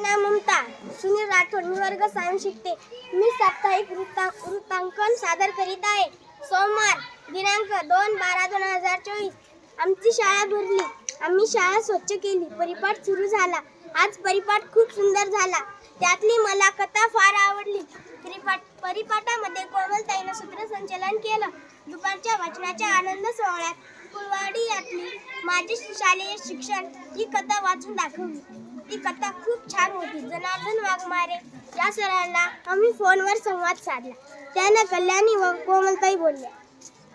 नाव ममता सुनील राठोड मी वर्ग सायन शिकते. मी साप्ताहिक वृत्ता वृत्तांकन सादर करीत आहे. सोमवार दिनांक दोन बारा दोन हजार चोवीस. आमची शाळा भरली. आम्ही शाळा स्वच्छ केली. परिपाठ सुरू झाला. आज परिपाठ खूप सुंदर झाला. त्यातली मला कथा फार आवडली. परिपाठ परिपाठामध्ये कोमलताईनं सूत्रसंचलन केलं. दुपारच्या वाचनाच्या आनंद सोहळ्यात कुळवाडी यातली माझे शालेय शिक्षण ही कथा वाचून दाखवली. ती कथा खूप छान होती. जनार्दन वाघमारे या सरांना आम्ही फोनवर संवाद साधला. त्यांना कल्याणी व कोमलताई बोलल्या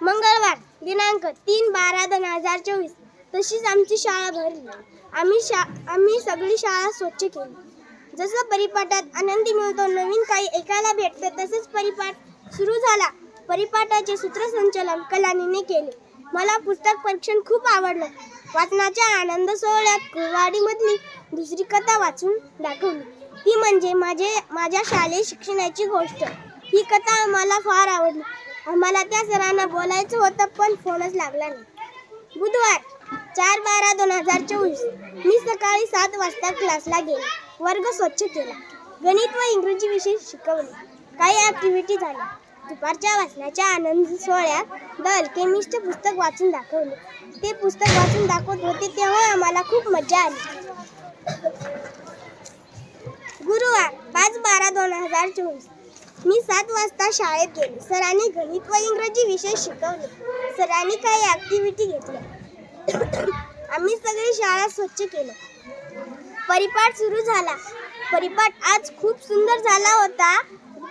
मंगळवार दिनांक तीन बारा दोन हजार चोवीस. तशीच आमची शाळा भरली. आम्ही शा आम्ही सगळी शाळा स्वच्छ केली. जसं परिपाठात आनंदी मिळतो नवीन काही ऐकायला भेटतं तसेच परिपाठ सुरू झाला. परिपाठाचे सूत्रसंचलन कलानीने केले. मला पुस्तक परीक्षण खूप आवडलं. वाचनाच्या आनंद सोहळ्यात कुरवाडीमधली दुसरी कथा वाचून दाखवली. ती म्हणजे माझे माझ्या शालेय शिक्षणाची गोष्ट. ही कथा आम्हाला फार आवडली. आम्हाला त्या सरांना बोलायचं होतं पण फोनच लागला नाही. बुधवार चार बारा दोन हजार चोवीस मी सकाळी सात वाजता क्लासला गेले. वर्ग स्वच्छ केला. गणित व इंग्रजी विषय शिकवले. काही ॲक्टिव्हिटी झाल्या. दुपारच्या वाचनाच्या आनंद सोहळ्यात द अल्केमिस्ट पुस्तक वाचून दाखवले. ते पुस्तक वाचून दाखवत होते तेव्हा आम्हाला खूप मजा आली. गुरुवार पाच बारा दोन हजार चोवीस. मी सात वाजता शाळेत गेले. सरांनी गणित व इंग्रजी विषय शिकवले. सरांनी काही ॲक्टिव्हिटी घेतल्या. आम्ही सगळी शाळा स्वच्छ केलं परिपाठ सुरू झाला. परिपाठ आज खूप सुंदर झाला होता.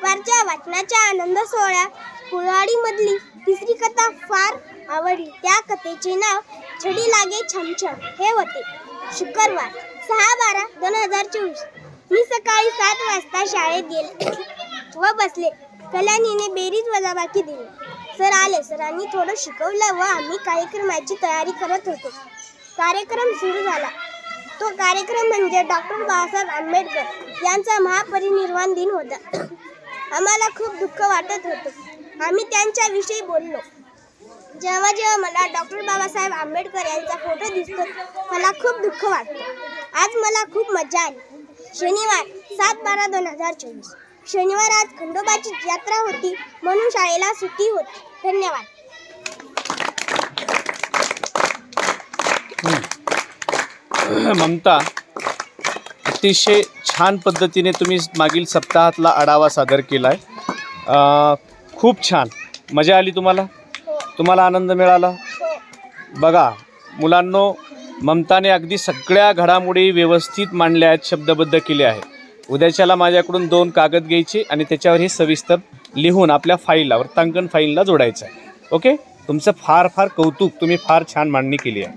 दुपारच्या वाचनाच्या आनंद सोहळ्यात कुळवाडीमधली तिसरी कथा फार आवडली. त्या कथेचे नाव छडी लागे छमछम हे होते. शुक्रवार सहा बारा दोन हजार चोवीस. मी सकाळी सात वाजता शाळेत गेले व बसले. कल्याणीने बेरीज वजाबाकी दिली. सर आले. सरांनी थोडं शिकवलं व आम्ही कार्यक्रमाची तयारी करत होतो. कार्यक्रम सुरू झाला. तो कार्यक्रम म्हणजे डॉक्टर बाबासाहेब आंबेडकर यांचा महापरिनिर्वाण दिन होता. आम्हाला खूप दुःख वाटत होतं. आम्ही त्यांच्याविषयी बोललो. जेव्हा जेव्हा मला डॉक्टर बाबासाहेब आंबेडकर यांचा फोटो दिसतो मला खूप दुःख वाटतं. आज मला खूप मजा आली. शनिवार सात बारा दोन हजार चोवीस. शनिवार आज खंडोबाची यात्रा होती म्हणून शाळेला सुट्टी होती. धन्यवाद. ममता अतिशय छान पद्धतीने तुम्ही मागील सप्ताहातला आढावा सादर केला आहे खूप छान. मजा आली तुम्हाला? तुम्हाला आनंद मिळाला? बघा मुलांनो ममताने अगदी सगळ्या घडामोडी व्यवस्थित मांडल्या आहेत शब्दबद्ध केले आहेत. उद्याच्याला माझ्याकडून दोन कागद घ्यायचे आणि त्याच्यावर हे सविस्तर लिहून आपल्या फाईलला वृत्तांकन फाईलला जोडायचं आहे. ओके? तुमचं फार फार कौतुक तुम्ही फार छान मांडणी केली आहे.